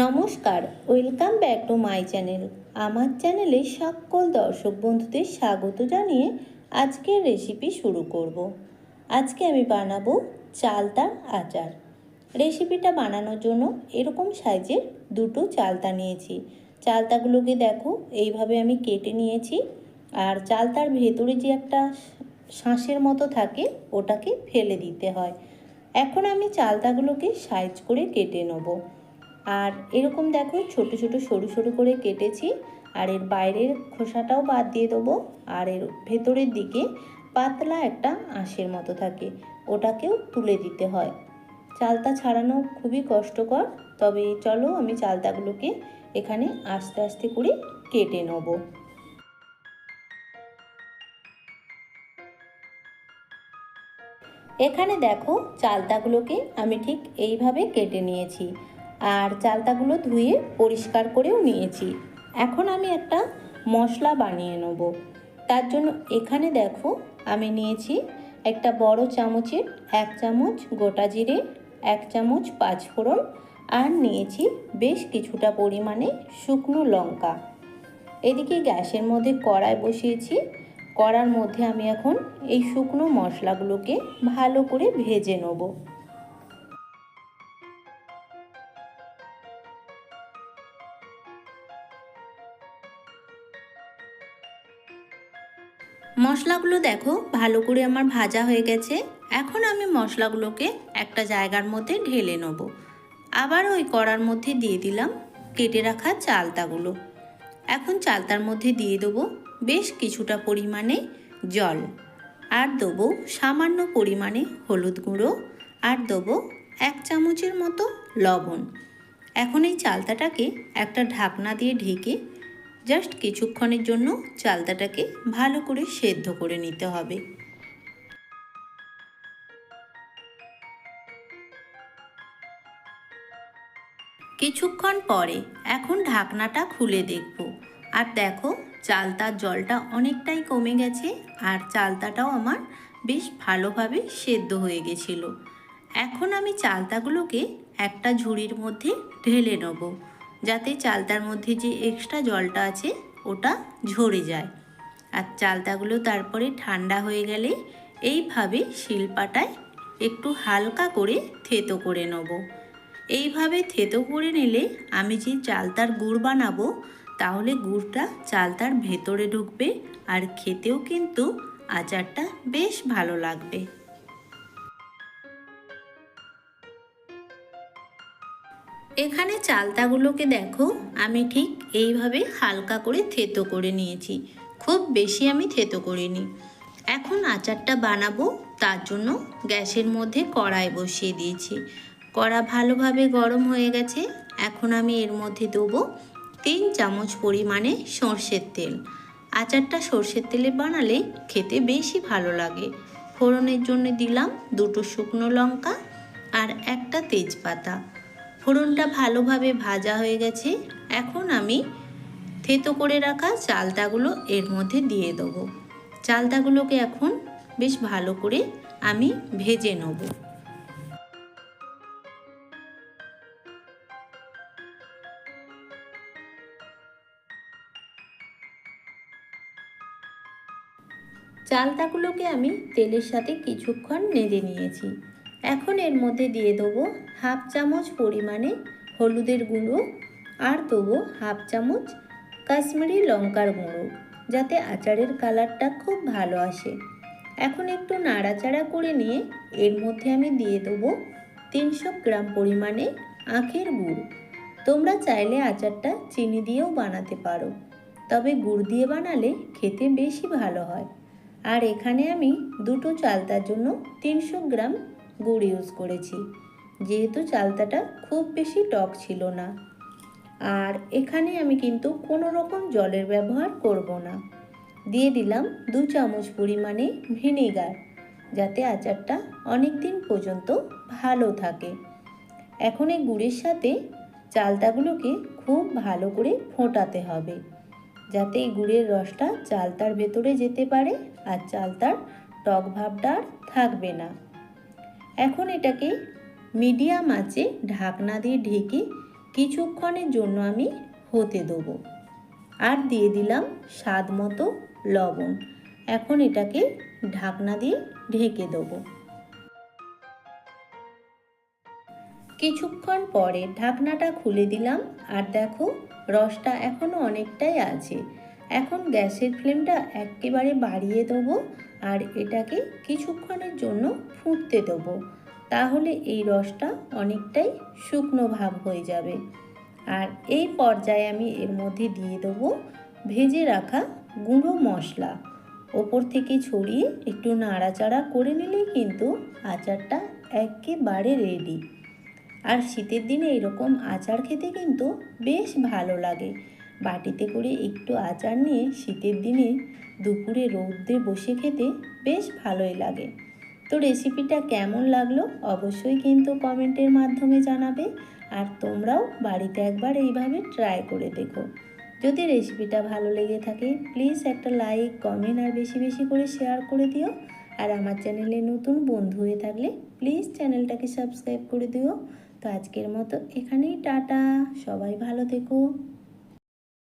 নমস্কার, welcome back to my channel. আমার চ্যানেলে সকল দর্শক বন্ধুদের স্বাগত জানিয়ে আজকের রেসিপি শুরু করব। আজকে আমি বানাবো চালতার আচার। রেসিপিটা বানানোর জন্য এরকম সাইজের দুটো চালতা নিয়েছি। চালতাগুলোকে দেখো, এইভাবে আমি কেটে নিয়েছি। আর চালতার ভেতরে যে একটা শাঁসের মতো থাকে, ওটাকে ফেলে দিতে হয়। এখন আমি চালতাগুলোকে সাইজ করে কেটে নেব। আর এরকম দেখো ছোট ছোট সরু সরু করে কেটেছি আর এর বাইরের খোসাটাও বাদ দিয়ে দেবো। আর এর ভেতরের দিকে পাতলা একটা আঁশের মতো থাকে, ওটাকেও তুলে দিতে হয়। চালতা ছাড়ানো খুবই কষ্টকর, তবে চলো আমি চালতাগুলোকে এখানে আস্তে আস্তে করে কেটে নেব। এখানে দেখো চালতাগুলোকে আমি ঠিক এইভাবে কেটে নিয়েছি। আর চালতাগুলো ধুয়ে পরিষ্কার করেও নিয়েছি। এখন আমি একটা মশলা বানিয়ে নেব। তার জন্য এখানে দেখো, আমি নিয়েছি একটা বড় চামচের এক চামচ গোটা জিরে, এক চামচ পাঁচফোড়ন আর নিয়েছি বেশ কিছুটা পরিমাণে শুকনো লঙ্কা। এদিকে গ্যাসের মধ্যে কড়াই বসিয়েছি। কড়ার মধ্যে আমি এখন এই শুকনো মশলাগুলোকে ভালো করে ভেজে নেব। মশলাগুলো দেখো, ভালো করে আমার ভাজা হয়ে গেছে। এখন আমি মশলাগুলোকে একটা জায়গার মধ্যে ঢেলে নেব। আবার ওই কড়ার মধ্যে দিয়ে দিলাম কেটে রাখা চালতাগুলো। এখন চালতার মধ্যে দিয়ে দেবো বেশ কিছুটা পরিমাণে জল। আর দেবো সামান্য পরিমাণে হলুদ গুঁড়ো। আর দেবো এক চামচের মতো লবণ। এখন এই চালতাটাকে একটা ঢাকনা দিয়ে ঢেকে জাস্ট কিছুক্ষণের জন্য চালতাটাকে ভালো করে সেদ্ধ করে নিতে হবে। কিছুক্ষণ পরে এখন ঢাকনাটা খুলে দেখব। আর দেখো, চালতার জলটা অনেকটাই কমে গেছে আর চালতাটাও আমার বেশ ভালোভাবে সেদ্ধ হয়ে গেছিল। এখন আমি চালতাগুলোকে একটা ঝুড়ির মধ্যে ঢেলে নেব। যাতে চালতার মধ্যে যে এক্সট্রা জলটা আছে, ওটা ঝরে যায়। আর চালতাগুলো তারপরে ঠান্ডা হয়ে গেলে এইভাবে শিলপাটায় একটু হালকা করে থেতো করে নেব। এইভাবে থেতো করে নিলে আমি যে চালতার গুড় বানাবো, তাহলে গুড়টা চালতার ভেতরে ঢুকবে আর খেতেও কিন্তু আচারটা বেশ ভালো লাগবে। এখানে চালতাগুলোকে দেখো, আমি ঠিক এইভাবে হালকা করে থেতো করে নিয়েছি। খুব বেশি আমি থেতো করিনি। এখন আচারটা বানাবো, তার জন্য গ্যাসের মধ্যে কড়াই বসিয়ে দিয়েছি। কড়া ভালোভাবে গরম হয়ে গেছে, এখন আমি এর মধ্যে দেবো তিন চামচ পরিমাণে সর্ষের তেল। আচারটা সর্ষের তেলে বানালে খেতে বেশি ভালো লাগে। ফোড়নের জন্য দিলাম দুটো শুকনো লঙ্কা আর একটা তেজপাতা। ফোড়নটা ভালোভাবে ভাজা হয়ে গেছে। এখন আমি থেতো করে রাখা চালতাগুলো এর মধ্যে দিয়ে দেবো। চালতাগুলোকে এখন বেশ ভালো করে আমি ভেজে নেব। চালতাগুলোকে আমি তেলের সাথে কিছুক্ষণ নেড়ে নিয়েছি। এখন এর মধ্যে দিয়ে দেবো হাফ চামচ পরিমাণে হলুদের গুঁড়ো আর দেবো হাফ চামচ কাশ্মীরি লঙ্কার গুঁড়ো যাতে আচারের কালারটা খুব ভালো আসে। এখন একটু নাড়াচাড়া করে নিয়ে এর মধ্যে আমি দিয়ে দেবো তিনশো গ্রাম পরিমাণে আখের গুড়। তোমরা চাইলে আচারটা চিনি দিয়েও বানাতে পারো, তবে গুড় দিয়ে বানালে খেতে বেশি ভালো হয়। আর এখানে আমি দুটো চালতার জন্য তিনশো গ্রাম গুড় ইউজ করেছি। যেহেতু চালতাটা খুব বেশি টক ছিল না। আর এখানে আমি কিন্তু কোনো রকম জলের ব্যবহার করব না। দিয়ে দিলাম দু চামচ পরিমাণে ভিনেগার, যাতে আচারটা অনেক দিন পর্যন্ত ভালো থাকে। এখন এই গুড়ের সাথে চালতাগুলোকে খুব ভালো করে ফোটাতে হবে, যাতে এই গুড়ের রসটা চালতার ভেতরে যেতে পারে আর চালতার টক ভাবটা আর থাকবে না। এখন এটাকে মিডিয়াম আঁচে ঢাকনা দিয়ে ঢেকে কিছুক্ষণের জন্য আমি হতে দেবো। আর দিয়ে দিলাম স্বাদ মতো লবণ। এখন এটাকে ঢাকনা দিয়ে ঢেকে দেবো। কিছুক্ষণ পরে ঢাকনাটা খুলে দিলাম। আর দেখো রসটা এখনও অনেকটাই আছে। এখন গ্যাসের ফ্লেমটা একেবারে বাড়িয়ে দেবো আর এটাকে কিছুক্ষণের জন্য ফুটতে দেবো। তাহলে এই রসটা অনেকটাই শুকনো ভাব হয়ে যাবে। আর এই পর্যায়ে আমি এর মধ্যে দিয়ে দেবো ভেজে রাখা গুঁড়ো মশলা। ওপর থেকে ছড়িয়ে একটু নাড়াচাড়া করে নিলেই কিন্তু আচারটা একেবারে রেডি আর শীতের দিনে এরকম আচার খেতে কিন্তু বেশ ভালো লাগে। বাটিতে করে একটু আচার নিয়ে শীতের দিনে দুপুরে রৌদ্রে বসে খেতে বেশ ভালোই লাগে। তো রেসিপিটা কেমন লাগল অবশ্যই কিন্তু কমেন্টের মাধ্যমে জানাবে আর তোমরাও বাড়িতে একবার এইভাবে ট্রাই করে দেখো। যদি রেসিপিটা ভালো লেগে থাকে প্লিজ একটা লাইক কমেন্ট আর বেশি বেশি করে শেয়ার করে দিও। আর আমার চ্যানেলে নতুন বন্ধু হয়ে থাকলে প্লিজ চ্যানেলটাকে সাবস্ক্রাইব করে দিও। তো আজকের মতো এখানেই টাটা, সবাই ভালো থেকো।